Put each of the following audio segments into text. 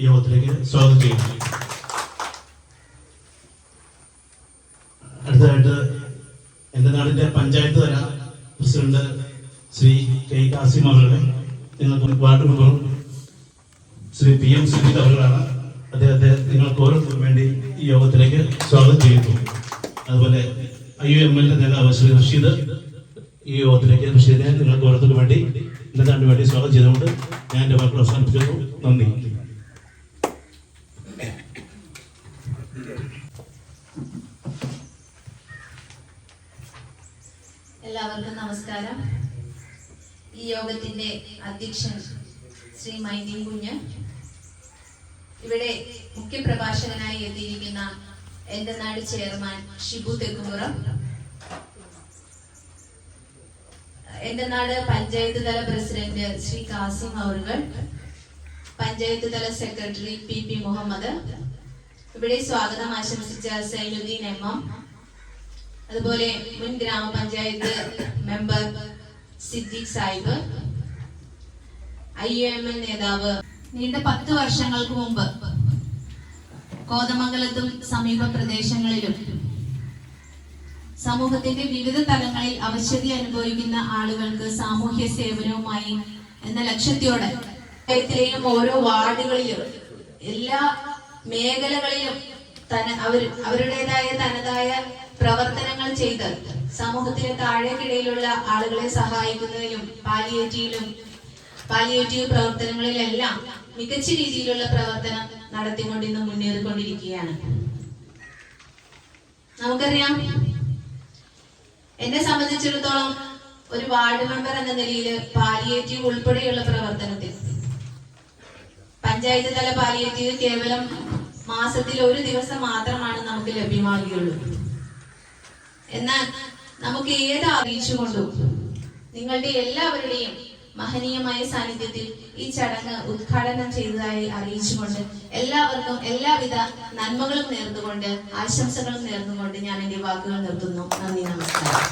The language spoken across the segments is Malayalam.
ഈ യോഗത്തിലേക്ക് സ്വാഗതം ചെയ്യുന്നു. അടുത്തതായിട്ട് എന്റെ നാടിന്റെ പഞ്ചായത്ത് തല പ്രസിഡന്റ് ശ്രീ കെ കാസിം അവരുടെ നിങ്ങൾക്ക് വാർഡ് മെമ്പറും ശ്രീ പി എം സുജിത് അവരാണ് അദ്ദേഹത്തെ നിങ്ങൾക്ക് ഓരോരുത്തർക്കും വേണ്ടി ഈ യോഗത്തിലേക്ക് സ്വാഗതം ചെയ്യുന്നു. അതുപോലെ ഐ എം എൽ എ നേതാവ് ശ്രീ റഷീദ് ഈ യോഗത്തിലേക്ക് റഷീദിനെ നിങ്ങൾക്ക് ഓരോരുത്തർക്കും വേണ്ടി ഇന്നത്തെ വേണ്ടി സ്വാഗതം ചെയ്തുകൊണ്ട് ഞാൻ എന്റെ വാക്കുകൾ അവസാനിപ്പിക്കുന്നു. നന്ദി. എല്ലാവർക്കും നമസ്കാരം. ഈ യോഗത്തിന്റെ അധ്യക്ഷൻ ശ്രീ മൈനി കുഞ്ഞ്. ഇവിടെ മുഖ്യപ്രഭാഷകനായി എത്തിയിരിക്കുന്ന എന്റെ നാട് ചെയർമാൻ ഷിബു തെക്കുമുറം എന്റെ നാട് പഞ്ചായത്ത് തല പ്രസിഡന്റ് ശ്രീ കാസിം അവറുകൾ. പഞ്ചായത്ത് തല സെക്രട്ടറി പി പി മുഹമ്മദ്. ഇവിടെ സ്വാഗതം ആശംസിച്ച സൈനുദ്ദീൻ എം എം. അതുപോലെ മുൻ ഗ്രാമപഞ്ചായത്ത് member Siddique Sahib I M L നേതാവ്. നീണ്ട പത്ത് വർഷങ്ങൾക്ക് മുമ്പ് കോതമംഗലത്തും സമീപ പ്രദേശങ്ങളിലും സമൂഹത്തിന്റെ വിവിധ തലങ്ങളിൽ അവശതി അനുഭവിക്കുന്ന ആളുകൾക്ക് സാമൂഹ്യ സേവനവുമായി എന്ന ലക്ഷ്യത്തോടെ പഞ്ചായത്തിലെയും ഓരോ വാർഡുകളിലും എല്ലാ മേഖലകളിലും തന അവർ അവരുടേതായ തനതായ പ്രവർത്തനങ്ങൾ ചെയ്ത് സമൂഹത്തിന് താഴേക്കിടയിലുള്ള ആളുകളെ സഹായിക്കുന്നതിലും പാലിയേറ്റീവിലും പാലിയേറ്റീവ് പ്രവർത്തനങ്ങളിലെല്ലാം മികച്ച രീതിയിലുള്ള പ്രവർത്തനം നടത്തിക്കൊണ്ട് ഇന്ന് മുന്നേറിക്കൊണ്ടിരിക്കുകയാണ്. നമുക്കറിയാം എന്നെ സംബന്ധിച്ചിടത്തോളം ഒരു വാർഡ് മെമ്പർ എന്ന നിലയിൽ പാലിയേറ്റീവ് ഉൾപ്പെടെയുള്ള പ്രവർത്തനത്തിൽ പഞ്ചായത്ത് തല പാലിയേറ്റീവ് കേവലം മാസത്തിൽ ഒരു ദിവസം മാത്രമാണ് നമുക്ക് ലഭ്യമാകുകയുള്ളൂ എന്നാൽ നമുക്ക് ഏത് അറിയിച്ചുകൊണ്ടും നിങ്ങളുടെ എല്ലാവരുടെയും മഹനീയമായ സാന്നിധ്യത്തിൽ ഈ ചടങ്ങ് ഉദ്ഘാടനം ചെയ്തതായി അറിയിച്ചുകൊണ്ട് എല്ലാവർക്കും എല്ലാവിധ നന്മകളും നേർന്നുകൊണ്ട് ആശംസകളും നേർന്നുകൊണ്ട് ഞാൻ എന്റെ വാക്കുകൾ നിർത്തുന്നു. നന്ദി നമസ്കാരം.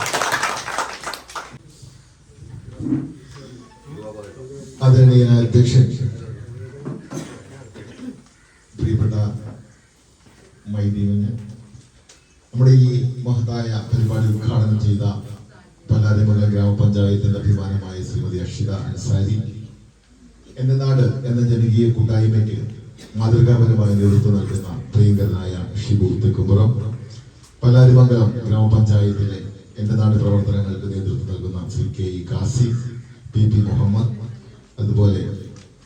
ആദരണീയനായ അധ്യക്ഷൻ പ്രിയപ്പെട്ട മൈദീവന് നമ്മുടെ ഈ മഹത്തായ പരിപാടി ഉദ്ഘാടനം ചെയ്ത പല്ലാരിമല ഗ്രാമപഞ്ചായത്തിന്റെ അഭിമാനമായ ശ്രീമതി അക്ഷിത അൻസാരി. എന്റെ നാട് എന്ന ജനകീയ കൂട്ടായ്മയ്ക്ക് മാതൃകാപരമായ നേതൃത്വം നൽകുന്ന പ്രിയങ്കരനായ ഷിബു തെക്കുമ്പുറം പല്ലാരിമംഗലം ഗ്രാമപഞ്ചായത്തിലെ എന്റെ നാട് പ്രവർത്തനങ്ങൾക്ക് നേതൃത്വം നൽകുന്ന Shri K E Kasi P P Muhammad. അതുപോലെ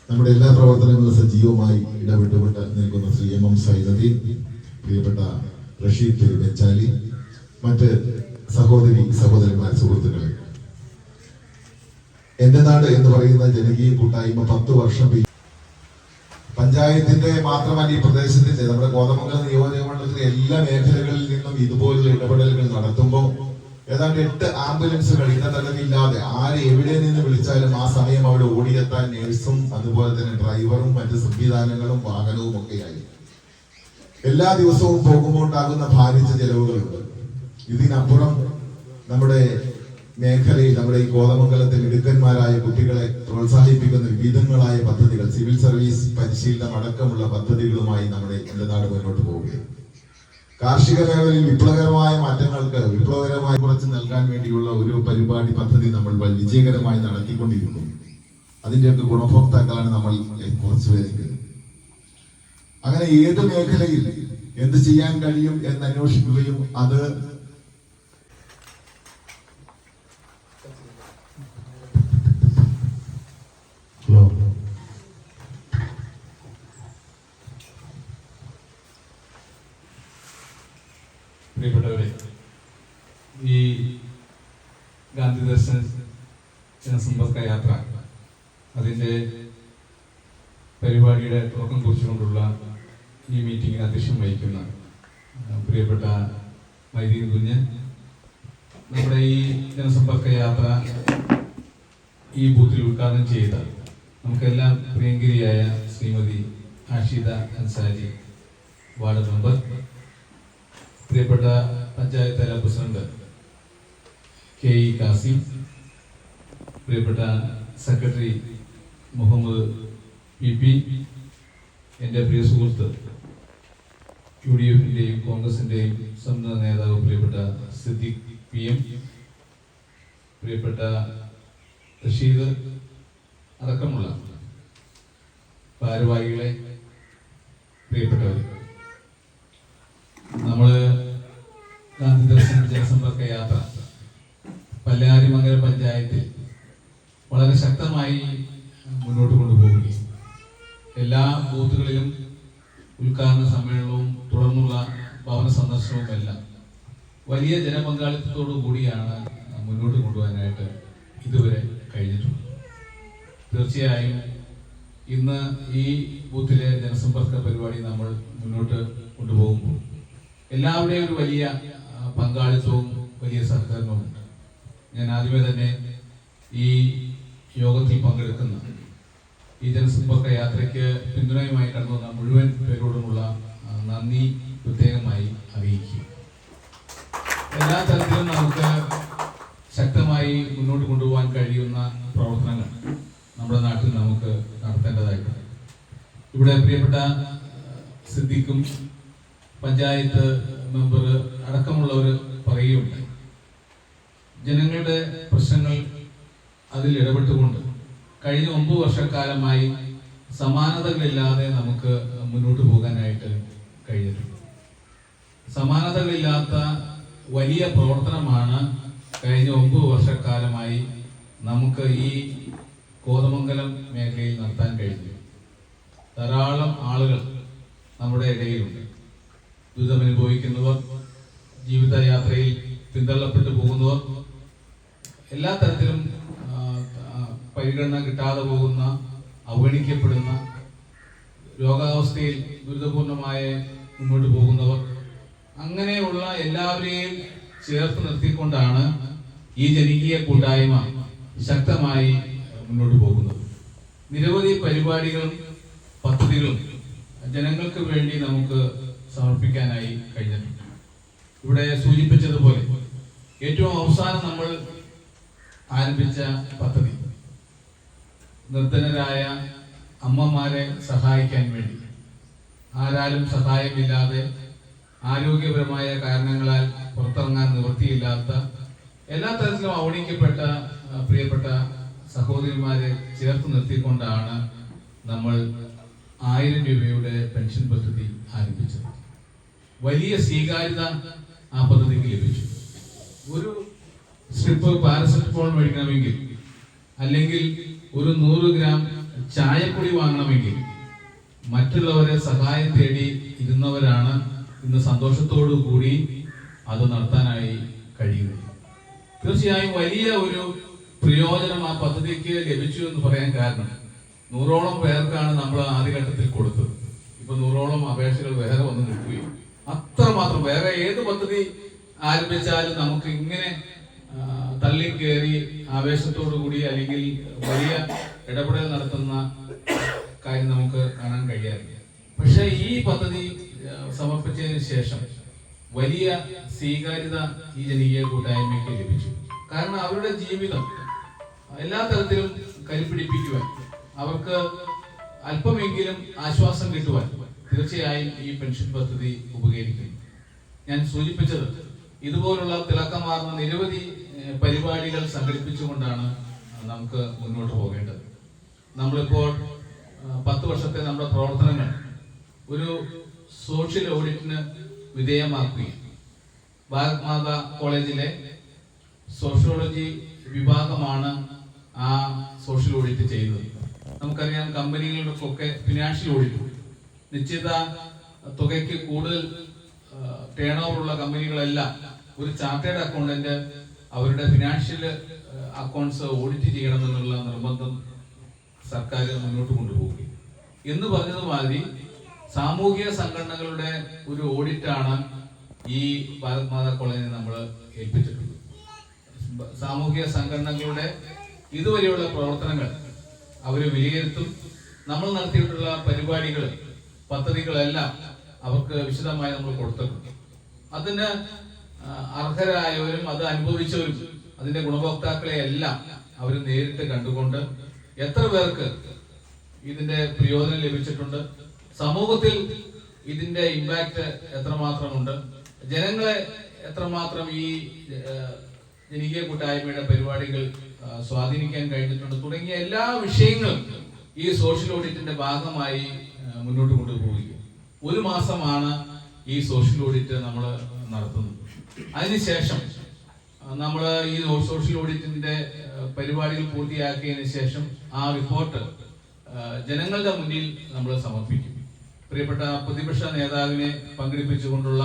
നമ്മുടെ എല്ലാ പ്രവർത്തനങ്ങളും സജീവമായി ഇടപെട്ടുകൊണ്ട് നിൽക്കുന്ന ശ്രീ എം എം സൈനദീൻ പ്രിയപ്പെട്ട റഷീദ് പെരുമെച്ചാലി മറ്റ് സഹോദരി സഹോദരന്മാർ സുഹൃത്തുക്കളെ. എന്റെ നാട് എന്ന് പറയുന്ന ജനകീയ കൂട്ടായ്മ പത്ത് വർഷം പഞ്ചായത്തിന്റെ മാത്രമല്ല ഈ പ്രദേശത്തിന്റെ നമ്മുടെ കോതമംഗലം നിയോജകമണ്ഡലത്തിലെ എല്ലാ മേഖലകളിൽ നിന്നും ഇതുപോലുള്ള ഇടപെടലുകൾ നടത്തുമ്പോൾ ഏതാണ്ട് എട്ട് ആംബുലൻസുകൾ ഇന്നതല്ലതില്ലാതെ ആര് എവിടെ നിന്ന് വിളിച്ചാലും ആ സമയം അവിടെ ഓടിയെത്താൻ നേഴ്സും അതുപോലെ തന്നെ ഡ്രൈവറും മറ്റ് സംവിധാനങ്ങളും വാഹനവും ഒക്കെയായി. എല്ലാ ദിവസവും പോകുമ്പോൾ ഉണ്ടാകുന്ന ഭാരിച്ച ചെലവുകളുണ്ട്. ഇതിനപ്പുറം നമ്മുടെ മേഖലയിൽ നമ്മുടെ ഈ കോതമംഗലത്തെ മിടുക്കന്മാരായ കുട്ടികളെ പ്രോത്സാഹിപ്പിക്കുന്ന വിവിധങ്ങളായ പദ്ധതികൾ സിവിൽ സർവീസ് പരിശീലനം അടക്കമുള്ള പദ്ധതികളുമായി നമ്മുടെ എന്റെ നാട് മുന്നോട്ട് പോവുകയാണ്. കാർഷിക മേഖലയിൽ വിപ്ലവകരമായ മാറ്റങ്ങൾക്ക് വിപ്ലവകരമായി കുറച്ച് നൽകാൻ വേണ്ടിയുള്ള ഒരു പരിപാടി പദ്ധതി നമ്മൾ വിജയകരമായി നടത്തിക്കൊണ്ടിരിക്കുന്നു. അതിന്റെയൊക്കെ ഗുണഭോക്താക്കളാണ് നമ്മൾ കുറച്ച് പേരെങ്കിലും അങ്ങനെ ഏത് മേഖലയിൽ എന്ത് ചെയ്യാൻ കഴിയും എന്ന് അന്വേഷിക്കുകയും അത് പ്രിയപ്പെട്ടവരെ ഈ ഗാന്ധി ദർശന ജനസമ്പർക്ക യാത്ര അതിന്റെ പരിപാടിയുടെ തുടക്കം കുറിച്ചുകൊണ്ടുള്ള ഈ മീറ്റിംഗിന് അധ്യക്ഷം വഹിക്കുന്ന പ്രിയപ്പെട്ട വൈദിക കുഞ്ഞ് നമ്മുടെ ഈ ജനസമ്പർക്ക യാത്ര ഈ ബൂത്തിൽ ഉദ്ഘാടനം ചെയ്ത നമുക്കെല്ലാം പ്രിയങ്കരിയായ ശ്രീമതി ആഷിത അൻസാരി വാർഡ് മെമ്പർ പ്രിയപ്പെട്ട പഞ്ചായത്ത് തല പ്രസിഡന്റ് കെ ഇ കാസിം പ്രിയപ്പെട്ട സെക്രട്ടറി മുഹമ്മദ് പി പി എന്റെ പ്രിയ സുഹൃത്ത് യു ഡി എഫിന്റെയും കോൺഗ്രസിന്റെയും സംസ്ഥാന നേതാവ് പ്രിയപ്പെട്ട സിദ്ദിഖ് പി എം പ്രിയപ്പെട്ട റഷീദ് അടക്കമുള്ള ഭാരവാഹികളെ പ്രിയപ്പെട്ടവർ നമ്മൾ ഗാന്ധി ദർശന ജനസമ്പർക്ക യാത്ര പല്ലാരിമംഗല പഞ്ചായത്തിൽ വളരെ ശക്തമായി മുന്നോട്ട് കൊണ്ടുപോവുകയും എല്ലാ ബൂത്തുകളിലും ഉദ്ഘാടന സമ്മേളനവും തുടർന്നുള്ള ഭവന സന്ദർശനവും എല്ലാം വലിയ ജനപങ്കാളിത്തത്തോടു കൂടിയാണ് മുന്നോട്ട് കൊണ്ടുപോകാനായിട്ട് ഇതുവരെ കഴിഞ്ഞിട്ടുള്ളത്. തീർച്ചയായും ഇന്ന് ഈ ബൂത്തിലെ ജനസമ്പർക്ക പരിപാടി നമ്മൾ മുന്നോട്ട് കൊണ്ടുപോകുമ്പോൾ എല്ലാവരുടെയും ഒരു വലിയ പങ്കാളിത്തവും വലിയ സഹകരണവും ഞാൻ ആദ്യമേ തന്നെ ഈ യോഗത്തിൽ പങ്കെടുക്കുന്ന ഈ ജനസമ്പർക്ക യാത്രയ്ക്ക് പിന്തുണയുമായി കടന്നു മുഴുവൻ പേരോടുമുള്ള നന്ദി പ്രത്യേകമായി അറിയിക്കുക എല്ലാ തരത്തിലും നമുക്ക് ശക്തമായി മുന്നോട്ട് കൊണ്ടുപോകാൻ കഴിയുന്ന പ്രവർത്തനങ്ങൾ നമ്മുടെ നാട്ടിൽ നമുക്ക് നടത്തേണ്ടതായിട്ടുണ്ട്. ഇവിടെ പ്രിയപ്പെട്ട സിദ്ദിഖും പഞ്ചായത്ത് മെമ്പർ അടക്കമുള്ളവർ പറയുകയുണ്ട് ജനങ്ങളുടെ പ്രശ്നങ്ങൾ അതിൽ ഇടപെട്ടുകൊണ്ട് കഴിഞ്ഞ ഒമ്പത് വർഷക്കാലമായി സമാനതകളില്ലാതെ നമുക്ക് മുന്നോട്ട് പോകാനായിട്ട് കഴിഞ്ഞിട്ടുണ്ട്. സമാനതകളില്ലാത്ത വലിയ പ്രവർത്തനമാണ് കഴിഞ്ഞ ഒമ്പത് വർഷക്കാലമായി നമുക്ക് ഈ കോതമംഗലം മേഖലയിൽ നടത്താൻ കഴിഞ്ഞു ധാരാളം ആളുകൾ നമ്മുടെ ഇടയിലുണ്ട്. ദുരിതമനുഭവിക്കുന്നവർ ജീവിതയാത്രയിൽ പിന്തള്ളപ്പെട്ടു പോകുന്നവർ എല്ലാ തരത്തിലും പരിഗണന കിട്ടാതെ പോകുന്ന അവഗണിക്കപ്പെടുന്ന രോഗാവസ്ഥയിൽ ദുരിതപൂർണമായ മുന്നോട്ട് പോകുന്നവർ അങ്ങനെയുള്ള എല്ലാവരെയും ചേർത്ത് നിർത്തിക്കൊണ്ടാണ് ഈ ജനകീയ കൂട്ടായ്മ ശക്തമായി മുന്നോട്ട് പോകുന്നത്. നിരവധി പരിപാടികളും പദ്ധതികളും ജനങ്ങൾക്ക് വേണ്ടി നമുക്ക് സമർപ്പിക്കാനായി കഴിഞ്ഞിട്ടുണ്ട്. ഇവിടെ സൂചിപ്പിച്ചതുപോലെ ഏറ്റവും അവസാനം നമ്മൾ ആരംഭിച്ച പദ്ധതി നിർധനരായ അമ്മമാരെ സഹായിക്കാൻ വേണ്ടി. ആരാലും സഹായമില്ലാതെ ആരോഗ്യപരമായ കാരണങ്ങളാൽ പുറത്തിറങ്ങാൻ നിവൃത്തിയില്ലാത്ത എല്ലാ തരത്തിലും അവഗണിക്കപ്പെട്ട പ്രിയപ്പെട്ട സഹോദരിമാരെ ചേർത്ത് നിർത്തിക്കൊണ്ടാണ് നമ്മൾ ആയിരം രൂപയുടെ പെൻഷൻ പദ്ധതി ആരംഭിച്ചത്. വലിയ സ്വീകാര്യത ആ പദ്ധതിക്ക് ലഭിച്ചു. ഒരു സ്ട്രിപ്പ് പാരസെറ്റമോൾ മേടിക്കണമെങ്കിൽ അല്ലെങ്കിൽ ഒരു നൂറ് ഗ്രാം ചായപ്പൊടി വാങ്ങണമെങ്കിൽ മറ്റുള്ളവരെ സഹായം തേടി ഇരുന്നവരാണ് ഇന്ന് സന്തോഷത്തോടു കൂടി അത് നടത്താനായി കഴിയുകയും തീർച്ചയായും വലിയ ഒരു പ്രയോജനം ആ പദ്ധതിക്ക് ലഭിച്ചു എന്ന് പറയാൻ കാരണം നൂറോളം പേർക്കാണ് നമ്മൾ ആദ്യഘട്ടത്തിൽ കൊടുത്തത്. ഇപ്പൊ നൂറോളം അപേക്ഷകൾ വേറെ വന്ന് നിൽക്കുകയും അത്രമാത്രം വേറെ ഏത് പദ്ധതി ആരംഭിച്ചാലും നമുക്ക് ഇങ്ങനെ തള്ളി തള്ളിക്കേറി ആവേശത്തോടു കൂടി അല്ലെങ്കിൽ വലിയ ഇടപെടൽ നടത്തുന്ന കാര്യം നമുക്ക് കാണാൻ കഴിയാറില്ല. പക്ഷെ ഈ പദ്ധതി സമർപ്പിച്ചതിന് ശേഷം വലിയ സ്വീകാര്യത ഈ ജനകീയ കൂട്ടായ്മയ്ക്ക് ലഭിച്ചു. കാരണം അവരുടെ ജീവിതം എല്ലാ തരത്തിലും കരുപിടിപ്പിക്കുവാൻ അവർക്ക് അല്പമെങ്കിലും ആശ്വാസം കിട്ടുവാൻ തീർച്ചയായും ഈ പെൻഷൻ പദ്ധതി ഉപകരിക്കുന്നു. ഞാൻ സൂചിപ്പിച്ചത് ഇതുപോലുള്ള തിളക്കമാർന്ന നിരവധി പരിപാടികൾ സംഘടിപ്പിച്ചുകൊണ്ടാണ് നമുക്ക് മുന്നോട്ട് പോകേണ്ടത്. നമ്മളിപ്പോൾ പത്ത് വർഷത്തെ നമ്മുടെ പ്രവർത്തനങ്ങൾ ഒരു സോഷ്യൽ ഓഡിറ്റിന് വിധേയമാക്കുകയും ഭാരത് മാതാ കോളേജിലെ സോഷ്യോളജി വിഭാഗമാണ് ആ സോഷ്യൽ ഓഡിറ്റ് ചെയ്തത് നമുക്കറിയാം കമ്പനികൾക്കൊക്കെ ഫിനാൻഷ്യൽ ഓഡിറ്റ് നിശ്ചിത തുകയ്ക്ക് കൂടുതൽ ടേൺ ഓവറുള്ള കമ്പനികളെല്ലാം ഒരു ചാർട്ടേഡ് അക്കൗണ്ടന്റ് അവരുടെ ഫിനാൻഷ്യൽ അക്കൗണ്ട്സ് ഓഡിറ്റ് ചെയ്യണമെന്നുള്ള നിർബന്ധം സർക്കാർ മുന്നോട്ട് കൊണ്ടുപോകുകയും എന്ന് പറഞ്ഞതുമാതിരി സാമൂഹിക സംഘടനകളുടെ ഒരു ഓഡിറ്റാണ് ഈ ഭാരത് മാതാ കോളേജിനെ നമ്മൾ ഏൽപ്പിച്ചിട്ടുള്ളത്. സാമൂഹിക സംഘടനകളുടെ ഇതുവരെയുള്ള പ്രവർത്തനങ്ങൾ അവർ വിലയിരുത്തും. നമ്മൾ നടത്തിയിട്ടുള്ള പരിപാടികൾ പദ്ധതികളെല്ലാം അവർക്ക് വിശദമായി നമ്മൾ കൊടുത്തിട്ടുണ്ട്. അതിന് അർഹരായവരും അത് അനുഭവിച്ചവരും അതിന്റെ ഗുണഭോക്താക്കളെ എല്ലാം അവർ നേരിട്ട് കണ്ടുകൊണ്ട് എത്ര പേർക്ക് ഇതിന്റെ പ്രയോജനം ലഭിച്ചിട്ടുണ്ട് സമൂഹത്തിൽ ഇതിന്റെ ഇമ്പാക്ട് എത്രമാത്രമുണ്ട്? ജനങ്ങളെ എത്രമാത്രം ഈ ജനകീയ കൂട്ടായ്മയുടെ പരിപാടികൾ സ്വാധീനിക്കാൻ കഴിഞ്ഞിട്ടുണ്ട് തുടങ്ങിയ എല്ലാ വിഷയങ്ങളും ഈ സോഷ്യൽ ഓഡിറ്റിന്റെ ഭാഗമായി മുന്നോട്ട് കൊണ്ടുപോകുക ഒരു മാസമാണ് ഈ സോഷ്യൽ ഓഡിറ്റ് നമ്മൾ നടത്തുന്നത്. അതിനുശേഷം നമ്മൾ ഈ സോഷ്യൽ ഓഡിറ്റിന്റെ പരിപാടികൾ പൂർത്തിയാക്കിയതിനു ശേഷം ആ റിപ്പോർട്ട് ജനങ്ങളുടെ മുന്നിൽ നമ്മൾ സമർപ്പിക്കും. പ്രിയപ്പെട്ട പ്രതിപക്ഷ നേതാവിനെ പങ്കെടുപ്പിച്ചുകൊണ്ടുള്ള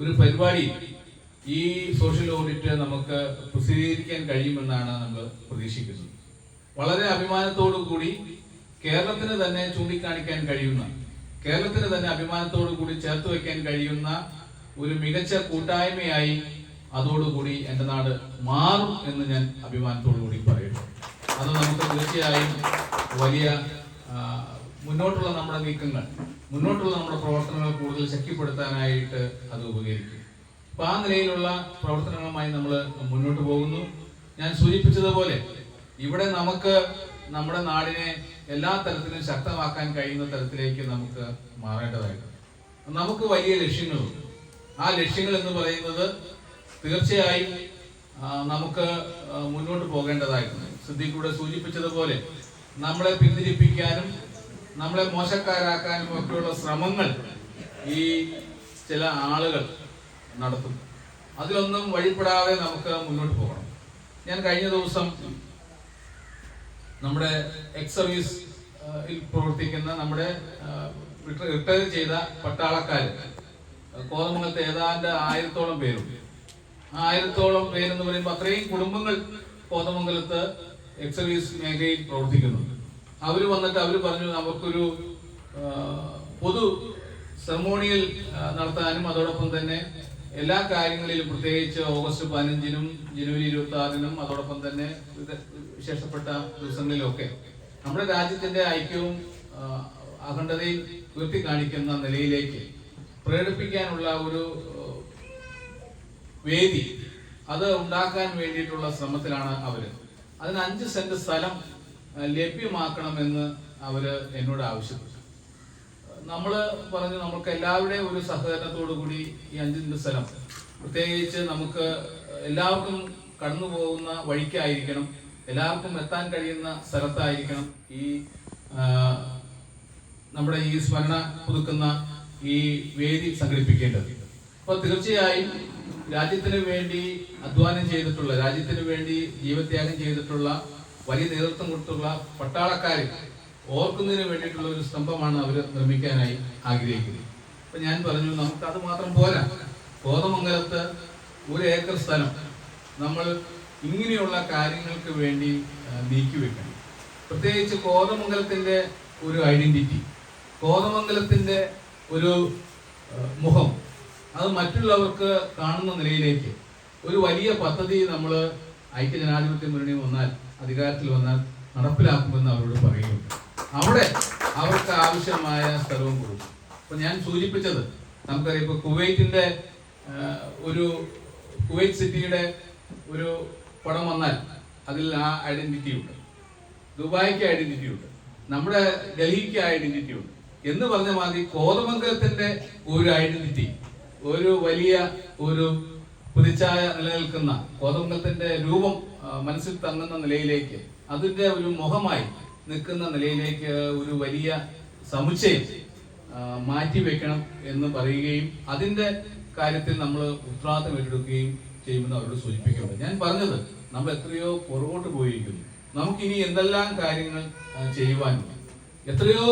ഒരു പരിപാടി ഈ സോഷ്യൽ ഓഡിറ്റ് നമുക്ക് പ്രസിദ്ധീകരിക്കാൻ കഴിയുമെന്നാണ് നമ്മൾ പ്രതീക്ഷിക്കുന്നത്. വളരെ അഭിമാനത്തോടു കൂടി കേരളത്തിന് തന്നെ ചൂണ്ടിക്കാണിക്കാൻ കഴിയുന്ന കേരളത്തിന് തന്നെ അഭിമാനത്തോടു കൂടി ചേർത്ത് വെക്കാൻ കഴിയുന്ന ഒരു മികച്ച കൂട്ടായ്മയായി അതോടുകൂടി എന്റെ നാട് മാറും എന്ന് ഞാൻ അഭിമാനത്തോടു കൂടി പറയുന്നു. അത് നമുക്ക് തീർച്ചയായും വലിയ മുന്നോട്ടുള്ള നമ്മുടെ നീക്കങ്ങൾ മുന്നോട്ടുള്ള നമ്മുടെ പ്രവർത്തനങ്ങൾ കൂടുതൽ ശക്തിപ്പെടുത്താനായിട്ട് അത് ഉപകരിക്കും. അപ്പൊ ആ നിലയിലുള്ള പ്രവർത്തനങ്ങളുമായി നമ്മൾ മുന്നോട്ട് പോകുന്നു. ഞാൻ സൂചിപ്പിച്ചതുപോലെ ഇവിടെ നമുക്ക് നമ്മുടെ നാടിനെ എല്ലാ തരത്തിലും ശക്തമാക്കാൻ കഴിയുന്ന തരത്തിലേക്ക് നമുക്ക് മാറേണ്ടതായിട്ടുണ്ട്. നമുക്ക് വലിയ ലക്ഷ്യങ്ങളുണ്ട്. ആ ലക്ഷ്യങ്ങൾ എന്ന് പറയുന്നത് തീർച്ചയായും നമുക്ക് മുന്നോട്ട് പോകേണ്ടതായിട്ടുണ്ട്. സിദ്ദീഖ് കൂടെ സൂചിപ്പിച്ചതുപോലെ നമ്മളെ പിന്തിരിപ്പിക്കാനും നമ്മളെ മോശക്കാരാക്കാനും ഒക്കെയുള്ള ശ്രമങ്ങൾ ഈ ചില ആളുകൾ നടത്തും. അതിലൊന്നും വഴിപ്പെടാതെ നമുക്ക് മുന്നോട്ട് പോകണം. ഞാൻ കഴിഞ്ഞ ദിവസം നമ്മുടെ എക്സ് സർവീസ് പ്രവർത്തിക്കുന്ന നമ്മുടെ റിട്ടയർ ചെയ്ത പട്ടാളക്കാർ കോതമംഗലത്തെ ഏതാണ്ട് ആയിരത്തോളം പേരുണ്ട് ആയിരത്തോളം പേരെന്ന് പറയുമ്പോൾ അത്രയും കുടുംബങ്ങൾ കോതമംഗലത്ത് എക്സ് സർവീസ് മേഖലയിൽ പ്രവർത്തിക്കുന്നുണ്ട്. അവർ വന്നിട്ട് അവർ പറഞ്ഞു നമുക്കൊരു പൊതു സെറമോണിയൽ നടത്താനും അതോടൊപ്പം തന്നെ എല്ലാ കാര്യങ്ങളിലും പ്രത്യേകിച്ച് ഓഗസ്റ്റ് പതിനഞ്ചിനും ജനുവരി ഇരുപത്തി ആറിനും അതോടൊപ്പം തന്നെ വിശേഷപ്പെട്ട ദിവസങ്ങളിലൊക്കെ നമ്മുടെ രാജ്യത്തിന്റെ ഐക്യവും അഖണ്ഡതയും ഉയർത്തി കാണിക്കുന്ന നിലയിലേക്ക് പ്രകടിപ്പിക്കാനുള്ള ഒരു വേദി അത് ഉണ്ടാക്കാൻ വേണ്ടിയിട്ടുള്ള ശ്രമത്തിലാണ് അവർ. അതിന് അഞ്ച് സെന്റ് സ്ഥലം ലഭ്യമാക്കണമെന്ന് അവർ എന്നോട് ആവശ്യപ്പെട്ടു. നമ്മൾ പറഞ്ഞു നമുക്ക് എല്ലാവരുടെയും ഒരു സഹകരണത്തോടു കൂടി ഈ അഞ്ച് സെന്റ് സ്ഥലം പ്രത്യേകിച്ച് നമുക്ക് എല്ലാവർക്കും കടന്നു പോകുന്ന വഴിക്കായിരിക്കണം എല്ലാവർക്കും എത്താൻ കഴിയുന്ന സ്ഥലത്തായിരിക്കണം ഈ നമ്മുടെ ഈ സ്മരണ പുതുക്കുന്ന ഈ വേദി സംഘടിപ്പിക്കേണ്ടത്. അപ്പൊ തീർച്ചയായും രാജ്യത്തിന് വേണ്ടി അധ്വാനം ചെയ്തിട്ടുള്ള രാജ്യത്തിന് വേണ്ടി ജീവത്യാഗം ചെയ്തിട്ടുള്ള വലിയ നേതൃത്വം കൊടുത്തുള്ള പട്ടാളക്കാരെ ഓർക്കുന്നതിന് വേണ്ടിയിട്ടുള്ള ഒരു സ്തംഭമാണ് അവർ നിർമ്മിക്കാനായി ആഗ്രഹിക്കുന്നത്. അപ്പൊ ഞാൻ പറഞ്ഞു നമുക്ക് അത് മാത്രം പോരാ. കോതമംഗലത്ത് ഒരു ഏക്കർ സ്ഥലം നമ്മൾ ഇങ്ങനെയുള്ള കാര്യങ്ങൾക്ക് വേണ്ടി നീക്കി വെക്കണം പ്രത്യേകിച്ച് കോതമംഗലത്തിന്റെ ഒരു ഐഡന്റിറ്റി കോതമംഗലത്തിന്റെ ഒരു മുഖം അത് മറ്റുള്ളവർക്ക് കാണുന്ന നിലയിലേക്ക് ഒരു വലിയ പദ്ധതി നമ്മൾ ഐക്യജനാധിപത്യ മുന്നണി വന്നാൽ അധികാരത്തിൽ വന്നാൽ നടപ്പിലാക്കുമെന്ന് അവരോട് പറയുന്നുണ്ട്. അവിടെ അവർക്ക് ആവശ്യമായ സ്ഥലവും കൊടുക്കും അപ്പൊ ഞാൻ സൂചിപ്പിച്ചത് നമുക്കറിയാം ഇപ്പൊ കുവൈറ്റിന്റെ ഒരു കുവൈറ്റ് സിറ്റിയുടെ ഒരു പടം വന്നാൽ അതിൽ ആ ഐഡന്റിറ്റി ഉണ്ട്. ദുബായിക്ക് ഐഡന്റിറ്റി ഉണ്ട്. നമ്മുടെ ഡൽഹിക്ക് ഐഡന്റിറ്റി ഉണ്ട്. എന്ന് പറഞ്ഞ മാതിരി കോതമംഗലത്തിന്റെ ഒരു ഐഡന്റിറ്റി ഒരു വലിയ ഒരു പുതിച്ചായ നിലനിൽക്കുന്ന കോതമംഗലത്തിന്റെ രൂപം മനസ്സിൽ തങ്ങുന്ന നിലയിലേക്ക് അതിന്റെ ഒരു മുഖമായി നിൽക്കുന്ന നിലയിലേക്ക് ഒരു വലിയ സമുച്ചയം മാറ്റിവെക്കണം മാറ്റി വെക്കണം എന്ന് പറയുകയും അതിന്റെ കാര്യത്തിൽ നമ്മൾ ഉത്തരവാദിത്തം ഏറ്റെടുക്കുകയും ചെയ്യുമെന്ന് അവരോട് സൂചിപ്പിക്കുന്നുണ്ട്. ഞാൻ പറഞ്ഞത് നമ്മൾ എത്രയോ പുറകോട്ട് പോയിരിക്കുന്നു. നമുക്കിനി എന്തെല്ലാം കാര്യങ്ങൾ ചെയ്യുവാനുണ്ട് എത്രയോ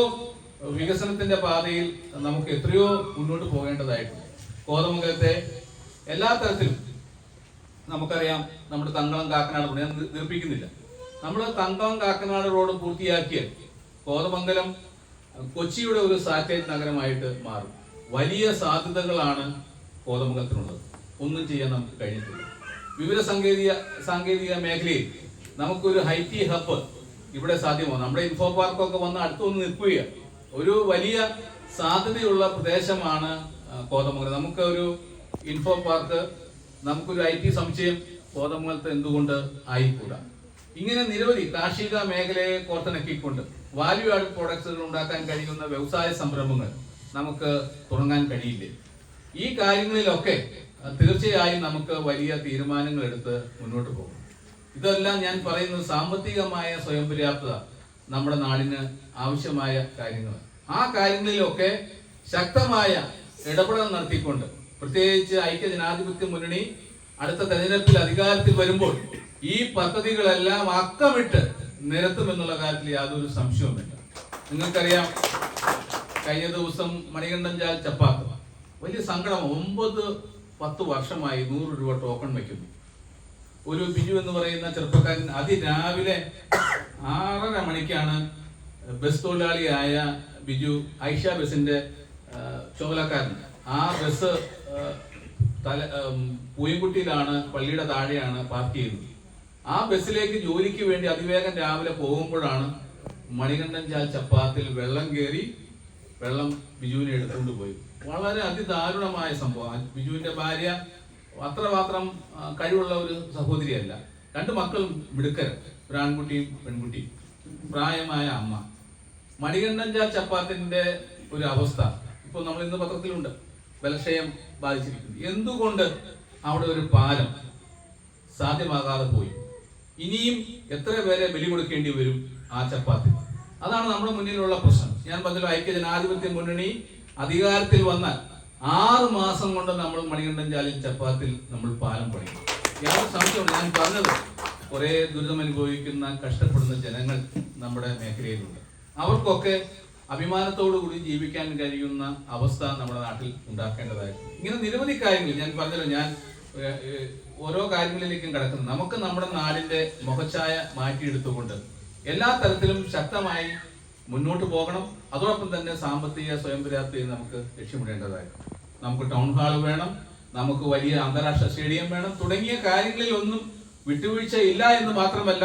വികസനത്തിന്റെ പാതയിൽ നമുക്ക് എത്രയോ മുന്നോട്ട് പോകേണ്ടതായിട്ടുണ്ട്. കോതമംഗലത്തെ എല്ലാ തരത്തിലും നമുക്കറിയാം നമ്മുടെ തങ്കളം കാക്കനാട് ഞാൻ ദീ- നമ്മൾ തങ്കളം കാക്കനാട് റോഡ് പൂർത്തിയാക്കിയാൽ കോതമംഗലം കൊച്ചിയുടെ ഒരു സാറ്റലൈറ്റ് നഗരമായിട്ട് മാറും. വലിയ സാധ്യതകളാണ് കോതമംഗലത്തിനുള്ളത്. ഒന്നും ചെയ്യാൻ നമുക്ക് കഴിഞ്ഞിട്ടില്ല. വിവര സാങ്കേതിക സാങ്കേതിക മേഖലയിൽ നമുക്കൊരു ഹൈറ്റി ഹബ്ബ് ഇവിടെ സാധ്യമാണ് നമ്മുടെ ഇൻഫോ പാർക്കൊക്കെ വന്ന് അടുത്തൊന്ന് നിൽക്കുക ഒരു വലിയ സാധ്യതയുള്ള പ്രദേശമാണ് കോതമംഗലം. നമുക്ക് ഒരു ഇൻഫോ പാർക്ക് നമുക്കൊരു ഐ ടി സംശയം കോതമംഗലത്ത് എന്തുകൊണ്ട് ആയിക്കൂടാ? ഇങ്ങനെ നിരവധി കാർഷിക മേഖലയെ കോർത്തിണക്കിക്കൊണ്ട് വാല്യൂ ആഡ് പ്രോഡക്ട്സുകൾ ഉണ്ടാക്കാൻ കഴിയുന്ന വ്യവസായ സംരംഭങ്ങൾ നമുക്ക് തുടങ്ങാൻ കഴിയില്ലേ? ഈ കാര്യങ്ങളിലൊക്കെ തീർച്ചയായും നമുക്ക് വലിയ തീരുമാനങ്ങൾ എടുത്ത് മുന്നോട്ട് പോകും. ഇതെല്ലാം ഞാൻ പറയുന്നത് സാമ്പത്തികമായ സ്വയം പര്യാപ്തത നമ്മുടെ നാടിന് ആവശ്യമായ കാര്യങ്ങൾ ആ കാര്യങ്ങളിലൊക്കെ ശക്തമായ ഇടപെടൽ നടത്തിക്കൊണ്ട് പ്രത്യേകിച്ച് ഐക്യ ജനാധിപത്യ മുന്നണി അടുത്ത തെരഞ്ഞെടുപ്പിൽ അധികാരത്തിൽ വരുമ്പോൾ ഈ പദ്ധതികളെല്ലാം അക്കമിട്ട് നിരത്തുമെന്നുള്ള കാര്യത്തിൽ യാതൊരു സംശയവുമില്ല. നിങ്ങൾക്കറിയാം കഴിഞ്ഞ ദിവസം മണികണ്ഠൻ ജാൽ ചപ്പാത്ത്. വലിയ സങ്കടം. ഒമ്പത് പത്ത് വർഷമായി നൂറ് രൂപ ടോക്കൺ വയ്ക്കുന്നു. ഒരു ബിജു എന്ന് പറയുന്ന ചെറുപ്പക്കാരൻ അതിരാവിലെ ആറര മണിക്കാണ് ബസ് തൊഴിലാളിയായ ബിജു ഐഷ ബസിന്റെ ചോലക്കാരൻ ആ ബസ് തല പൂയംകുട്ടിയിലാണ് പള്ളിയുടെ താഴെയാണ് പാർക്ക് ചെയ്യുന്നത്. ആ ബസ്സിലേക്ക് ജോലിക്ക് വേണ്ടി അതിവേഗം രാവിലെ പോകുമ്പോഴാണ് മണികണ്ഠൻ ചാൽ ചപ്പാത്തിൽ വെള്ളം കയറി വെള്ളം ബിജുവിനെ എടുത്തുകൊണ്ട് പോയി വളരെ അതിദാരുണമായ സംഭവം. ബിജുവിന്റെ ഭാര്യ അത്രമാത്രം കഴിവുള്ള ഒരു സഹോദരിയല്ല. രണ്ട് മക്കളും മിടുക്കർ ഒരു ആൺകുട്ടിയും പെൺകുട്ടിയും. പ്രായമായ അമ്മ. മണികണ്ഠൻ ചാൽ ചപ്പാത്തിന്റെ ഒരു അവസ്ഥ. ഇപ്പൊ നമ്മൾ ഇന്ന് പത്രത്തിലുണ്ട്. ബലക്ഷയം ബാധിച്ചിരിക്കുന്നു. എന്തുകൊണ്ട് അവിടെ ഒരു പാലം സാധ്യമാകാതെ പോയി? ഇനിയും എത്ര പേരെ ബലി കൊടുക്കേണ്ടി വരും ആ ചപ്പാത്തി? അതാണ് നമ്മുടെ മുന്നിലുള്ള പ്രശ്നം. ഞാൻ പറഞ്ഞല്ലോ ഐക്യ ജനാധിപത്യ മുന്നണി അധികാരത്തിൽ വന്നാൽ ആറ് മാസം കൊണ്ട് നമ്മൾ മണികണ്ഠൻ ചാലിൽ ചപ്പാത്തിൽ നമ്മൾ പാലം പണിയും യാതൊരു സംശയവും ഞാൻ പറഞ്ഞത് കുറെ ദുരിതം അനുഭവിക്കുന്ന കഷ്ടപ്പെടുന്ന ജനങ്ങൾ നമ്മുടെ മേഖലയിലുണ്ട്. അവർക്കൊക്കെ അഭിമാനത്തോടു കൂടി ജീവിക്കാൻ കഴിയുന്ന അവസ്ഥ നമ്മുടെ നാട്ടിൽ ഉണ്ടാക്കേണ്ടതായിരുന്നു ഇങ്ങനെ നിരവധി കാര്യങ്ങൾ ഞാൻ പറഞ്ഞല്ലോ ഞാൻ ഓരോ കാര്യങ്ങളിലേക്കും കടക്കുന്നു നമുക്ക് നമ്മുടെ നാടിന്റെ മുഖച്ഛായ മാറ്റിയെടുത്തുകൊണ്ട് എല്ലാ തരത്തിലും ശക്തമായി മുന്നോട്ട് പോകണം. അതോടൊപ്പം തന്നെ സാമ്പത്തിക സ്വയം പര്യാപ്തയെ നമുക്ക് ലക്ഷ്യമിടേണ്ടതായിരുന്നു നമുക്ക് ടൗൺ ഹാൾ വേണം നമുക്ക് വലിയ അന്താരാഷ്ട്ര സ്റ്റേഡിയം വേണം. തുടങ്ങിയ കാര്യങ്ങളിൽ ഒന്നും വിട്ടുവീഴ്ച ഇല്ല എന്ന് മാത്രമല്ല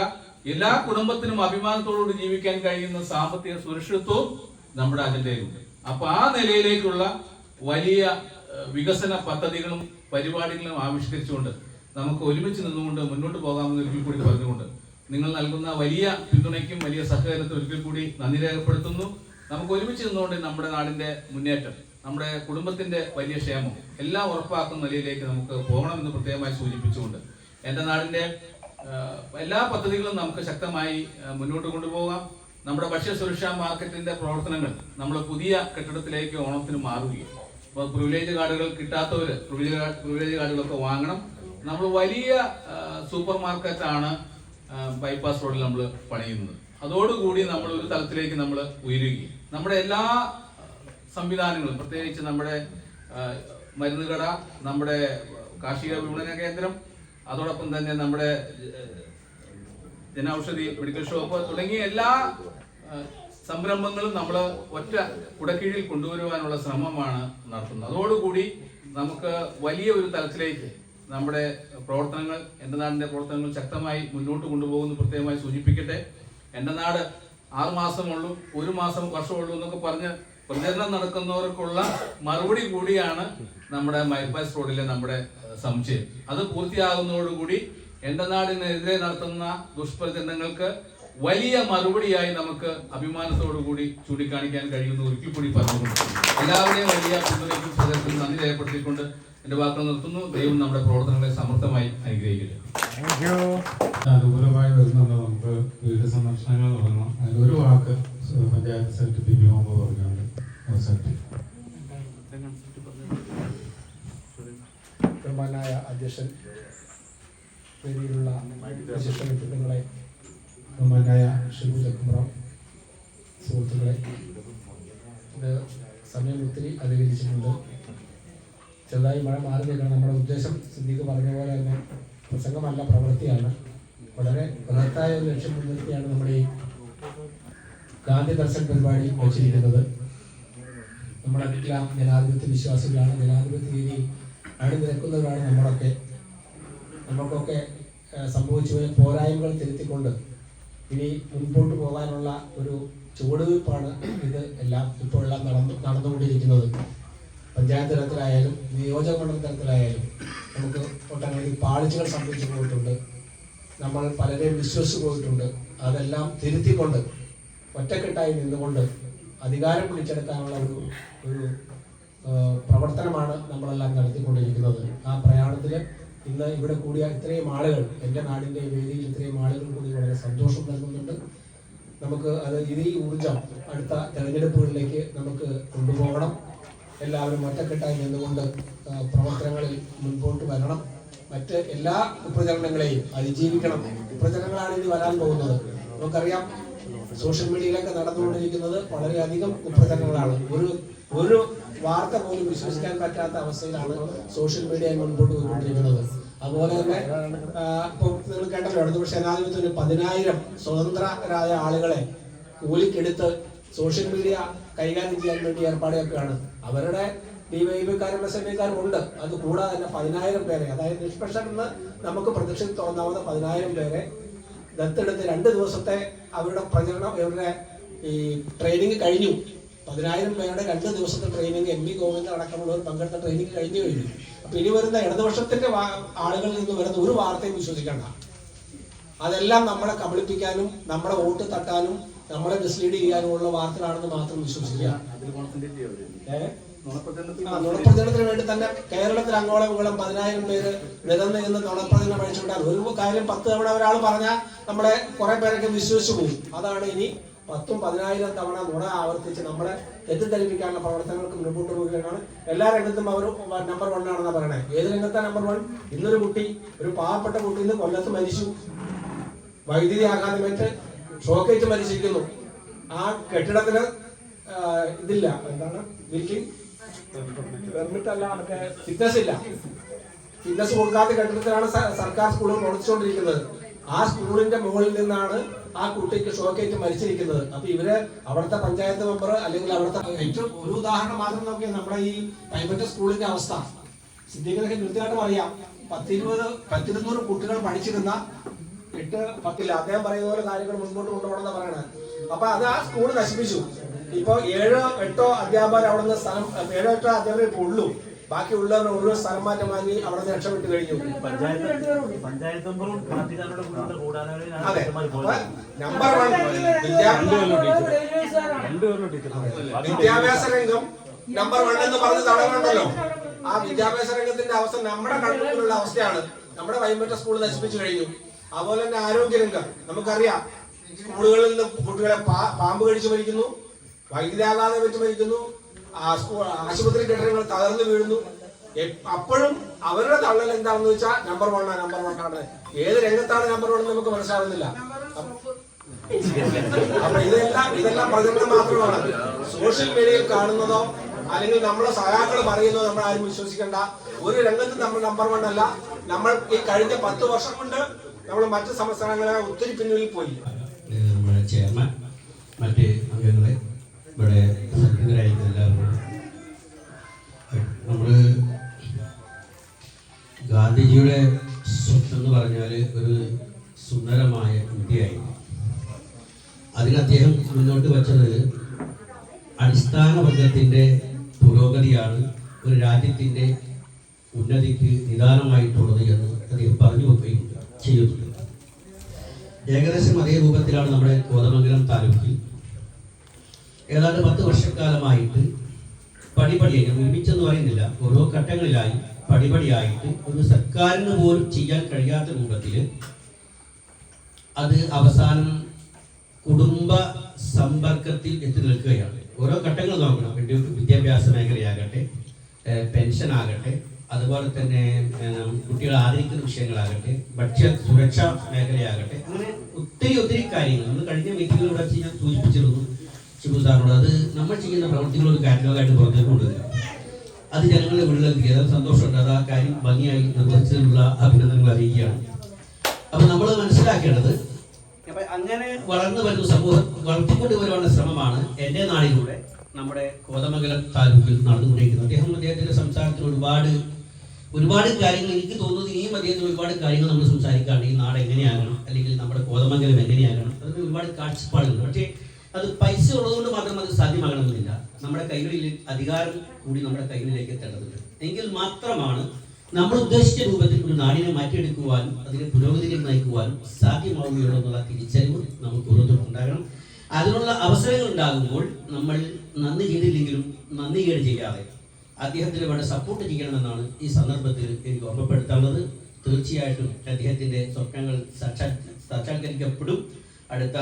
എല്ലാ കുടുംബത്തിനും അഭിമാനത്തോടുകൂടി ജീവിക്കാൻ കഴിയുന്ന സാമ്പത്തിക സുരക്ഷിതത്വവും നമ്മുടെ അജണ്ടയിലുണ്ട്. അപ്പൊ ആ നിലയിലേക്കുള്ള വലിയ വികസന പദ്ധതികളും പരിപാടികളും ആവിഷ്കരിച്ചുകൊണ്ട് നമുക്ക് ഒരുമിച്ച് നിന്നുകൊണ്ട് മുന്നോട്ട് പോകാമെന്ന് ഒരിക്കൽ കൂടി പറഞ്ഞുകൊണ്ട് നിങ്ങൾ നൽകുന്ന വലിയ പിന്തുണയ്ക്കും വലിയ സഹകരണത്തിനും ഒരിക്കൽ കൂടി നന്ദി രേഖപ്പെടുത്തുന്നു. നമുക്ക് ഒരുമിച്ച് നിന്നുകൊണ്ട് നമ്മുടെ നാടിന്റെ മുന്നേറ്റം നമ്മുടെ കുടുംബത്തിന്റെ വലിയ ക്ഷേമം എല്ലാം ഉറപ്പാക്കുന്ന നിലയിലേക്ക് നമുക്ക് പോകണമെന്ന് പ്രത്യേകമായി സൂചിപ്പിച്ചുകൊണ്ട് എന്റെ നാടിന്റെ എല്ലാ പദ്ധതികളും നമുക്ക് ശക്തമായി മുന്നോട്ട് കൊണ്ടുപോകാം. നമ്മുടെ ഭക്ഷ്യ സുരക്ഷാ മാർക്കറ്റിന്റെ പ്രവർത്തനങ്ങൾ നമ്മൾ പുതിയ കെട്ടിടത്തിലേക്ക് ഓണത്തിന് മാറുകയും അപ്പോൾ പ്രിവിലേജ് കാർഡുകൾ കിട്ടാത്തവർ പ്രിവിലേജ് പ്രിവിലേജ് കാർഡുകളൊക്കെ വാങ്ങണം. നമ്മൾ വലിയ സൂപ്പർ മാർക്കറ്റാണ് ബൈപ്പാസ് റോഡിൽ നമ്മൾ പണിയുന്നത്. അതോടുകൂടി നമ്മൾ ഒരു തലത്തിലേക്ക് നമ്മൾ ഉയരുകയും നമ്മുടെ എല്ലാ സംവിധാനങ്ങളും പ്രത്യേകിച്ച് നമ്മുടെ മരുന്ന് കട നമ്മുടെ കാർഷിക വിപണന കേന്ദ്രം അതോടൊപ്പം തന്നെ നമ്മുടെ ജനൌഷധി മെഡിക്കൽ ഷോപ്പ് തുടങ്ങിയ എല്ലാ ആ, സംരംഭങ്ങളും നമ്മൾ ഒറ്റ കുടക്കീഴിൽ കൊണ്ടുവരുവാനുള്ള ശ്രമമാണ് നടത്തുന്നത്. അതോടുകൂടി നമുക്ക് വലിയ ഒരു തലത്തിലേക്ക് നമ്മുടെ പ്രവർത്തനങ്ങൾ എന്റെ നാടിന്റെ പ്രവർത്തനങ്ങൾ ശക്തമായി മുന്നോട്ട് കൊണ്ടുപോകുന്നു പ്രത്യേകമായി സൂചിപ്പിക്കട്ടെ. എന്റെ നാട് ആറ് ഒരു മാസം വർഷമുള്ളൂ എന്നൊക്കെ പറഞ്ഞ് പ്രചരണം നടക്കുന്നവർക്കുള്ള മറുപടി കൂടിയാണ് നമ്മുടെ മൈപ്പാസ് റോഡിലെ നമ്മുടെ സംശയം അത് പൂർത്തിയാകുന്നതോടുകൂടി എന്റെ നാടിനെതിരെ നടത്തുന്ന ദുഷ്പ്രചരണങ്ങൾക്ക് വലിയ മറുപടിയായി നമുക്ക് അഭിമാനത്തോടു കൂടി ചൂണ്ടിക്കാണിക്കാൻ കഴിയുന്ന ഒരിക്കൽ കൂടി പറഞ്ഞുകൊണ്ട് എല്ലാവരെയും വലിയ പിന്തുണയ്ക്കും സഹകരണത്തിനും നന്ദി രേഖപ്പെടുത്തിക്കൊണ്ട് എന്റെ വാക്കുകൾ നിർത്തുന്നു. ദൈവം നമ്മുടെ പ്രവർത്തനങ്ങളെ സമർത്ഥമായി അനുഗ്രഹിക്കട്ടെ. അനുകൂലമായി വരുന്നുണ്ട് നമുക്ക് വീട് സന്ദർശനങ്ങൾ തുടങ്ങണം അതിലൊരു വാക്ക് പഞ്ചായത്ത് സെക്രട്ടറി ബിബി മുഹമ്മദ് പറഞ്ഞുകൊണ്ട് ബഹുമാനായ അധ്യക്ഷൻ വേദിയിലുള്ള വിശിഷ്ട വ്യക്തിത്വങ്ങളെ ബഹുമാനായ ഷിബു ചക്കുമ്പ്രം സുഹൃത്തുക്കളെ. സമയം ഒത്തിരി അധികരിച്ചിട്ടുണ്ട്. ചെറുതായി മഴ മാറി നിൽക്കണം നമ്മുടെ ഉദ്ദേശം സിദ്ദീഖ് പറഞ്ഞ പോലെ തന്നെ പ്രസംഗമല്ല പ്രവൃത്തിയാണ്. വളരെ ബൃഹത്തായ ഒരു ലക്ഷ്യം മുൻനിർത്തിയാണ് നമ്മുടെ ഈ ഗാന്ധി ദർശൻ പരിപാടി വെച്ചിരിക്കുന്നത്. നമ്മളെല്ലാം ജനാധിപത്യ വിശ്വാസികളാണ് ജനാധിപത്യ രീതി അണിനിരക്കുന്നവരാണ് നമ്മളൊക്കെ. നമ്മൾക്കൊക്കെ ഏഹ്, സംഭവിച്ചു പോയ പോരായ്മകൾ തിരുത്തിക്കൊണ്ട് ഇനി മുൻപോട്ട് പോകാനുള്ള ഒരു ചുവടുവയ്പ്പാണ് ഇത് എല്ലാം ഇപ്പോൾ എല്ലാം നടന്നു നടന്നുകൊണ്ടിരിക്കുന്നത്. പഞ്ചായത്ത് തലത്തിലായാലും നിയോജക മണ്ഡല തലത്തിലായാലും നമുക്ക് ഒട്ടനവധി പാളിച്ചകൾ സംഭവിച്ചു പോയിട്ടുണ്ട്. നമ്മൾ പലരെയും വിശ്വസിച്ചു പോയിട്ടുണ്ട്. അതെല്ലാം തിരുത്തിക്കൊണ്ട് ഒറ്റക്കെട്ടായി നിന്നുകൊണ്ട് അധികാരം പിടിച്ചെടുക്കാനുള്ള ഒരു ഒരു പ്രവർത്തനമാണ് നമ്മളെല്ലാം നടത്തിക്കൊണ്ടിരിക്കുന്നത്. ആ പ്രയാണത്തിൽ ഇന്ന് ഇവിടെ കൂടിയ ഇത്രയും ആളുകൾ എന്റെ നാടിന്റെ വേദിയിൽ ഇത്രയും ആളുകൾ കൂടി വളരെ സന്തോഷം നൽകുന്നുണ്ട്. നമുക്ക് അത് ഇതേ ഊർജം അടുത്ത തെരഞ്ഞെടുപ്പുകളിലേക്ക് നമുക്ക് കൊണ്ടുപോകണം. എല്ലാവരും ഒറ്റക്കെട്ടായി നിന്നുകൊണ്ട് പ്രവർത്തനങ്ങളിൽ മുൻപോട്ട് വരണം. മറ്റ് എല്ലാ ഉപ്രചരണങ്ങളെയും അതിജീവിക്കണം. ഉപ്രചരണങ്ങളാണ് ഇനി വരാൻ പോകുന്നത്. നമുക്കറിയാം സോഷ്യൽ മീഡിയയിലൊക്കെ നടന്നുകൊണ്ടിരിക്കുന്നത് വളരെയധികം ഉപ്രചരണങ്ങളാണ് ഒരു ഒരു വാർത്ത പോലും വിശ്വസിക്കാൻ പറ്റാത്ത അവസ്ഥയിലാണ് സോഷ്യൽ മീഡിയ മുൻപോട്ട് പോയിക്കൊണ്ടിരിക്കുന്നത്. അതുപോലെ തന്നെ ഇപ്പൊ നിങ്ങൾ കേട്ടല്ലോ ഇടതുപക്ഷ ജനാധിപത്യത്തിന് പതിനായിരം സ്വതന്ത്രരായ ആളുകളെ കൂലിക്കെടുത്ത് സോഷ്യൽ മീഡിയ കൈകാര്യം ചെയ്യാൻ വേണ്ടി ഏർപ്പാടുകയാണ് അവരുടെ ഡിവൈബിക്കാരും എസ് എം ഐക്കാരും ഉണ്ട്. അത് കൂടാതെ തന്നെ പതിനായിരം പേരെ അതായത് നിഷ്പക്ഷമെന്ന് നമുക്ക് പ്രത്യക്ഷത്തിൽ തോന്നാവുന്ന പതിനായിരം പേരെ ദത്തെടുത്ത് രണ്ട് ദിവസത്തെ അവരുടെ പ്രചരണം ഇവരുടെ ഈ ട്രെയിനിങ് കഴിഞ്ഞു. പതിനായിരം പേരുടെ രണ്ട് ദിവസത്തെ ട്രെയിനിങ് എം വി ഗോവിന്ദ അടക്കമുള്ളവർ പങ്കെടുത്ത ട്രെയിനിങ് കഴിഞ്ഞു കഴിഞ്ഞു. അപ്പൊ ഇനി വരുന്ന ഇടതുപക്ഷത്തിന്റെ ആളുകളിൽ നിന്ന് വരുന്ന ഒരു വാർത്തയും വിശ്വസിക്കണ്ട. അതെല്ലാം നമ്മളെ കബളിപ്പിക്കാനും നമ്മളെ വോട്ട് തട്ടാനും നമ്മളെ മിസ്ലീഡ് ചെയ്യാനുമുള്ള വാർത്തകളാണെന്ന് മാത്രം വിശ്വസിക്കുക. നുണപ്രചരണത്തിന് വേണ്ടി തന്നെ കേരളത്തിൽ അങ്ങോളം ഇങ്ങോളം പതിനായിരം പേര് നിരന്ന് നിന്ന് നുണപ്രചരണം അഴിച്ചുവിട്ടാൽ ഒരു കാര്യം പത്ത് തവണ ഒരാൾ പറഞ്ഞാൽ നമ്മളെ കുറെ പേരൊക്കെ വിശ്വസിച്ചു പോകും. അതാണ് ഇനി പത്തും പതിനായിരം തവണ നുണ ആവർത്തിച്ച് നമ്മളെ തെറ്റിദ്ധരിപ്പിക്കാനുള്ള പ്രവർത്തനങ്ങൾക്ക് മുൻപോട്ട് പോവുകയാണ്. എല്ലാ രംഗത്തും അവർ നമ്പർ വൺ ആണെന്നാണ് പറയണേ. ഏത് രംഗത്താണ് നമ്പർ വൺ ഇന്നൊരു കുട്ടി ഒരു പാവപ്പെട്ട കുട്ടി ഇന്ന് കൊല്ലത്ത് മരിച്ചു. വൈദ്യുതി ആഘാതമേറ്റ് ഷോക്കേറ്റ് മരിച്ചിരിക്കുന്നു. ആ കെട്ടിടത്തിന് ഇതില്ല. എന്താണ്? ബിൽഡിംഗ് പെർമിറ്റ് അല്ല ഫിറ്റ്നസ് ഇല്ല. ഫിറ്റ്നസ് കൊടുക്കാത്ത കെട്ടിടത്തിലാണ് സർക്കാർ സ്കൂളുകൾ പ്രവർത്തിച്ചുകൊണ്ടിരിക്കുന്നത് ആ സ്കൂളിന്റെ മുകളിൽ നിന്നാണ് ആ കുട്ടിക്ക് ഷോക്കേറ്റ് മരിച്ചിരിക്കുന്നത്. അപ്പൊ ഇവർ അവിടുത്തെ പഞ്ചായത്ത് മെമ്പർ അല്ലെങ്കിൽ അവിടുത്തെ ഏറ്റവും ഒരു ഉദാഹരണം മാത്രം നോക്കിയാൽ നമ്മുടെ ഈ പ്രൈവറ്റ് സ്കൂളിന്റെ അവസ്ഥ. സിദ്ദീഖിനൊക്കെ കൃത്യമായിട്ടും അറിയാം പത്തിരുപത് പത്തിരുന്നൂറ് കുട്ടികൾ പഠിച്ചിരുന്ന എട്ട് പത്തില്ല. അദ്ദേഹം പറയുന്ന പോലെ കാര്യങ്ങൾ മുൻപോട്ട് കൊണ്ടുപോകണമെന്ന് പറയണത്. അപ്പൊ അത് ആ സ്കൂൾ നശിപ്പിച്ചു. ഇപ്പൊ ഏഴോ എട്ടോ അധ്യാപകർ അവിടെ നിന്ന് സ്ഥലം ഏഴോ എട്ടോ അധ്യാപകർ ഇപ്പൊ ഉള്ളൂ. ബാക്കി ഉള്ളവർ മുഴുവൻ സ്ഥലം മാറ്റം വാങ്ങി അവിടെ നിന്ന് രക്ഷപ്പെട്ടു കഴിഞ്ഞു. പഞ്ചായത്ത് പഞ്ചായത്ത് അതെ. അപ്പൊ നമ്പർ വൺ വിദ്യാ വിദ്യാഭ്യാസ രംഗം നമ്പർ വൺ എന്ന് പറഞ്ഞ് തടവുണ്ടല്ലോ ആ വിദ്യാഭ്യാസ രംഗത്തിന്റെ അവസ്ഥ നമ്മുടെ കണ്ണൂരിലുള്ള അവസ്ഥയാണ്. നമ്മുടെ വൈകുന്നേരം സ്കൂൾ നശിപ്പിച്ചു കഴിഞ്ഞു. അതുപോലെ തന്നെ ആരോഗ്യരംഗം നമുക്കറിയാം സ്കൂളുകളിൽ നിന്ന് കുട്ടികളെ പാമ്പ് കഴിച്ചു മരിക്കുന്നു വൈദ്യുതാഘാതം വെച്ച് മരിക്കുന്നു ആശുപത്രി കെട്ടിടങ്ങൾ തകർന്നു വീഴുന്നു. അപ്പോഴും അവരുടെ തള്ളൽ എന്താണെന്ന് വെച്ചാൽ നമ്പർ വൺ നമ്പർ വൺ ആണ്. ഏത് രംഗത്താണ് നമ്പർ വൺ എന്ന് നമുക്ക് മനസ്സിലാവുന്നില്ല അപ്പൊ- ഇതെല്ലാം ഇതെല്ലാം പ്രചരണം മാത്രമാണ്. സോഷ്യൽ മീഡിയയിൽ കാണുന്നതോ അല്ലെങ്കിൽ നമ്മളെ സഹാക്കൾ പറയുന്നതോ നമ്മൾ ആരും വിശ്വസിക്കേണ്ട. ഒരു രംഗത്ത് നമ്മൾ നമ്പർ വൺ അല്ല. നമ്മൾ ഈ കഴിഞ്ഞ പത്ത് വർഷം കൊണ്ട് നമ്മൾ മറ്റു സംസ്ഥാനങ്ങളെ ഒത്തിരി പിന്നിൽ പോയി. ചെയർമാൻ മറ്റ് അംഗങ്ങളെ ഗാന്ധിജിയുടെ സ്വത്ത് എന്ന് പറഞ്ഞാൽ ഒരു സുന്ദരമായ ഇന്ത്യയായിരുന്നു അതിൽ അദ്ദേഹം മുന്നോട്ട് വച്ചത് അടിസ്ഥാന വർഗത്തിന്റെ പുരോഗതിയാണ് ഒരു രാജ്യത്തിന്റെ ഉന്നതിക്ക് നിദാനമായിട്ടുള്ളത് എന്ന് അദ്ദേഹം പറഞ്ഞു വെക്കുകയും ചെയ്യുന്നുണ്ട് ഏകദേശം അതേ രൂപത്തിലാണ് നമ്മുടെ കോതമംഗലം താലൂക്കിൽ. ഏതാണ്ട് പത്ത് വർഷക്കാലമായിട്ട് പടിപടിയായി ഒരുമിച്ചെന്ന് പറയുന്നില്ല ഓരോ ഘട്ടങ്ങളിലായി പടിപടിയായിട്ട് ഒന്ന് സർക്കാരിന് പോലും ചെയ്യാൻ കഴിയാത്ത രൂപത്തിൽ അത് അവസാനം കുടുംബ സമ്പർക്കത്തിൽ എത്തി നിൽക്കുകയാണ്. ഓരോ ഘട്ടങ്ങൾ നോക്കണം. വിദ്യാഭ്യാസ മേഖലയാകട്ടെ പെൻഷൻ ആകട്ടെ അതുപോലെ തന്നെ കുട്ടികൾ ആദരിക്കുന്ന വിഷയങ്ങളാകട്ടെ ഭക്ഷ്യ സുരക്ഷാ മേഖലയാകട്ടെ അങ്ങനെ ഒത്തിരി ഒത്തിരി കാര്യങ്ങൾ. നമ്മൾ കഴിഞ്ഞ മീറ്റിങ്ങിലൂടെ ഞാൻ സൂചിപ്പിച്ചിരുന്നു ശിവു സാറിനോട്. അത് നമ്മൾ ചെയ്യുന്ന പ്രവർത്തികൾ ഒരു കാറ്റലോഗായിട്ട് പുറത്തേക്ക് കൊണ്ടുവരിക അത് ജനങ്ങളുടെ ഉള്ളിലെത്തി അത് സന്തോഷമുണ്ട്. അത് ആ കാര്യം ഭംഗിയായി നിർവഹിച്ചതിനുള്ള അഭിനന്ദനങ്ങൾ അറിയിക്കുകയാണ്. അപ്പൊ നമ്മൾ മനസ്സിലാക്കേണ്ടത് അങ്ങനെ വളർന്നു വരുന്ന സമൂഹം വളർത്തിക്കൊണ്ട് വരുവാനുള്ള ശ്രമമാണ് എന്റെ നാടിലൂടെ നമ്മുടെ കോതമംഗലം താലൂക്കിൽ നടന്നുകൊണ്ടിരിക്കുന്നത്. അദ്ദേഹം അദ്ദേഹത്തിന്റെ സംസാരത്തിൽ ഒരുപാട് ഒരുപാട് കാര്യങ്ങൾ എനിക്ക് തോന്നുന്നത് ഇനിയും അദ്ദേഹത്തിന് ഒരുപാട് കാര്യങ്ങൾ നമ്മൾ സംസാരിക്കാണ്ട് ഈ നാട് എങ്ങനെയാകണം? അല്ലെങ്കിൽ നമ്മുടെ കോതമംഗലം എങ്ങനെയാകണം? അതിന് ഒരുപാട് കാഴ്ചപ്പാടുകൾ പക്ഷേ അത് പൈസ ഉള്ളതുകൊണ്ട് മാത്രം അത് സാധ്യമാകണമെന്നില്ല. നമ്മുടെ കൈകളിൽ അധികാരം കൂടി നമ്മുടെ കൈകളിലേക്ക് എത്തേണ്ടതുണ്ട്. എങ്കിൽ മാത്രമാണ് നമ്മൾ ഉദ്ദേശിച്ച രൂപത്തിൽ ഒരു നാടിനെ മാറ്റിയെടുക്കുവാനും അതിനെ പുരോഗതിയിലേക്ക് നയിക്കുവാനും സാധ്യമാവുകയുള്ളൂ എന്നുള്ള തിരിച്ചറിവ് നമുക്ക് ഓരോരുത്തർക്കും ഉണ്ടാകണം. അതിനുള്ള അവസരങ്ങൾ ഉണ്ടാകുമ്പോൾ നമ്മൾ നന്ദി ചെയ്തില്ലെങ്കിലും നന്ദി കേട് ചെയ്യാതെ അദ്ദേഹത്തിന് വേണ്ട സപ്പോർട്ട് ചെയ്യണമെന്നാണ് ഈ സന്ദർഭത്തിൽ എനിക്ക് ഓർമ്മപ്പെടുത്താനുള്ളത്. തീർച്ചയായിട്ടും അദ്ദേഹത്തിന്റെ സ്വപ്നങ്ങൾ സാക്ഷാ- സാക്ഷാത്കരിക്കപ്പെടും. അടുത്ത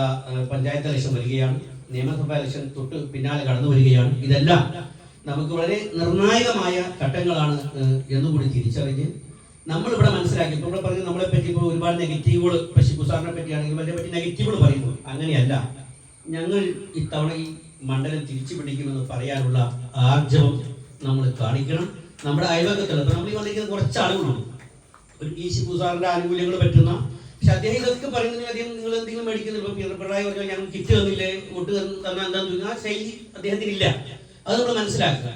പഞ്ചായത്ത് ഇലക്ഷൻ വരികയാണ്. നിയമസഭാ ഇലക്ഷൻ തൊട്ട് പിന്നാലെ കടന്നു വരികയാണ്. ഇതെല്ലാം നമുക്ക് വളരെ നിർണായകമായ ഘട്ടങ്ങളാണ് എന്നുകൂടി തിരിച്ചറിഞ്ഞ് നമ്മളിവിടെ മനസ്സിലാക്കി. ഇപ്പോൾ ഇവിടെ പറഞ്ഞ് നമ്മളെ പറ്റി ഇപ്പോൾ ഒരുപാട് നെഗറ്റീവുകൾ ഇപ്പോൾ കുസാറിനെ സാറിനെ പറ്റിയാണെങ്കിലും അതിനെ പറ്റി നെഗറ്റീവുകൾ പറയുന്നു അങ്ങനെയല്ല. ഞങ്ങൾ ഇത്തവണ ഈ മണ്ഡലം തിരിച്ചു പിടിക്കുമെന്ന് പറയാനുള്ള ആർജവം നമ്മൾ കാണിക്കണം. നമ്മുടെ അയൽവക്കത്തുള്ള ഇപ്പൊ നമ്മൾ വന്നിരിക്കുന്ന കുറച്ച് ആളുകളുണ്ട്. ഒരു ഈ ഷിബു സാറിന്റെ ആനുകൂല്യങ്ങൾ പറ്റുന്ന പക്ഷെ അദ്ദേഹം ഇതൊക്കെ പറയുന്നതിന് അദ്ദേഹം നിങ്ങൾ എന്തെങ്കിലും മേടിക്കുന്നില്ല ഇപ്പൊ പിണറായി പറഞ്ഞാൽ ഞങ്ങൾ കിറ്റ് തന്നില്ലേ വോട്ട് തന്നാൽ എന്താന്ന് ചോദിച്ചാൽ ആ ശൈലി അദ്ദേഹത്തിന് ഇല്ല അത് നമ്മൾ മനസ്സിലാക്കുക.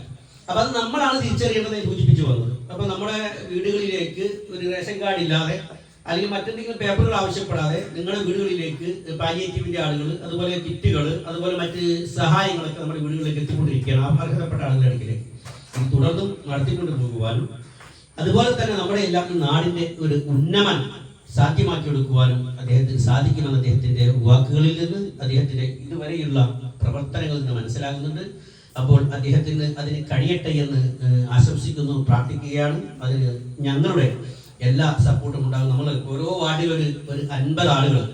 അപ്പൊ അത് നമ്മളാണ് തിരിച്ചറിയേണ്ടത് സൂചിപ്പിച്ചു വന്നത്. അപ്പൊ നമ്മുടെ വീടുകളിലേക്ക് ഒരു റേഷൻ കാർഡ് ഇല്ലാതെ അല്ലെങ്കിൽ മറ്റെന്തെങ്കിലും പേപ്പറുകൾ ആവശ്യപ്പെടാതെ നിങ്ങളുടെ വീടുകളിലേക്ക് പാലിയേറ്റീവിന്റെ ആളുകൾ അതുപോലെ കിറ്റുകൾ അതുപോലെ മറ്റ് സഹായങ്ങളൊക്കെ നമ്മുടെ വീടുകളിലേക്ക് എത്തിക്കൊണ്ടിരിക്കുകയാണ്. ആ അർഹതപ്പെട്ട ആളുകളുടെ അടുക്കിലേക്ക്. തുടർന്നും നടത്തിക്കൊണ്ട് പോകുവാനും അതുപോലെ തന്നെ നമ്മുടെ എല്ലാം നാടിന്റെ ഒരു ഉന്നമനം സാധ്യമാക്കി എടുക്കുവാനും അദ്ദേഹത്തിന് സാധിക്കുമെന്ന് അദ്ദേഹത്തിന്റെ വാക്കുകളിൽ നിന്ന് അദ്ദേഹത്തിന്റെ ഇതുവരെയുള്ള പ്രവർത്തനങ്ങളിൽ നിന്ന് മനസ്സിലാകുന്നുണ്ട്. അപ്പോൾ അദ്ദേഹത്തിന് അതിന് കഴിയട്ടെ എന്ന് ആശംസിക്കുന്നു പ്രാർത്ഥിക്കുകയാണ്. അതിന് ഞങ്ങളുടെ എല്ലാ സപ്പോർട്ടും ഉണ്ടാകും. നമ്മൾ ഓരോ വാർഡിൽ ഒരു ഒരു അൻപത് ആളുകൾ.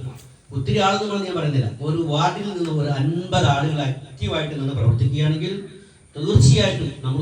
ഒത്തിരി ആളുകൾ ഞാൻ പറയുന്നില്ല. ഒരു വാർഡിൽ നിന്ന് ഒരു അൻപത് ആളുകൾ ആക്റ്റീവായിട്ട് നിന്ന് പ്രവർത്തിക്കുകയാണെങ്കിൽ തീർച്ചയായിട്ടും നമ്മൾ